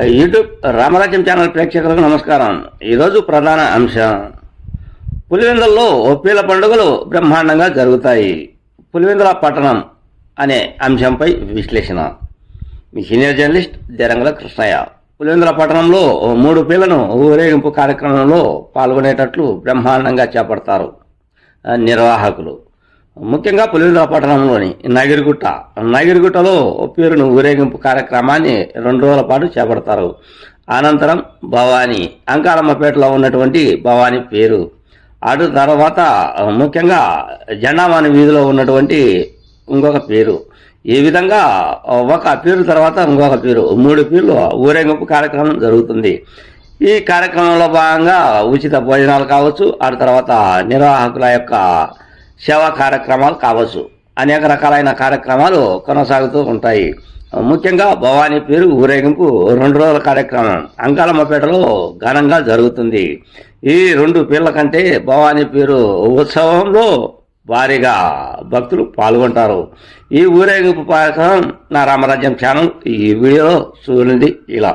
YouTube రామరాజ్యం channel ప్రేక్షకులకు నమస్కారం. ఈరోజు ప్రధాన అంశం. పులివెందులలో ఒప్పీల పండుగలు బ్రహ్మాండంగా జరుగుతాయి. పులివెందుల పట్టణం అనే అంశంపై విశ్లేషణ. మీ సీనియర్ జర్నలిస్ట్ జరంగుల కృష్ణయ్య. పులివెందుల పట్టణంలో మూడు పీలను ఊరేగింపు కార్యక్రమంలో పాల్గొనేటట్లు బ్రహ్మాండంగా చేపడతారు. నిర్వాహకులు. ముఖ్యంగా పులివెందుల పట్టణంలోని నగిరిగుట్ట. నగిరిగుట్టలో పేరును ఊరేగింపు కార్యక్రమాన్ని రెండు రోజుల పాటు చేపడతారు. అనంతరం భవానీ అంకారమ్మపేటలో ఉన్నటువంటి భవానీ పేరు. అటు తర్వాత ముఖ్యంగా జెండామాని వీధిలో ఉన్నటువంటి ఇంకొక పేరు. ఈ విధంగా ఒక పేరు తర్వాత ఇంకొక పేరు. మూడు పేర్లు ఊరేగింపు కార్యక్రమం జరుగుతుంది. ఈ కార్యక్రమంలో భాగంగా ఉచిత భోజనాలు కావచ్చు. ఆ తర్వాత నిర్వాహకుల యొక్క సేవా కార్యక్రమాలు కావచ్చు. అనేక రకాలైన కార్యక్రమాలు కొనసాగుతూ ఉంటాయి. ముఖ్యంగా భవానీ పేరు ఊరేగింపు రెండు రోజుల కార్యక్రమం. అంకాలమ్మపేటలో ఘనంగా జరుగుతుంది. ఈ రెండు పేర్ల కంటే భవానీ పేరు ఉత్సవంలో భారీగా భక్తులు పాల్గొంటారు. ఈ ఊరేగింపు కార్యక్రమం నా రామరాజ్యం ఛానల్ ఈ వీడియోలో చూడండి. ఇలా.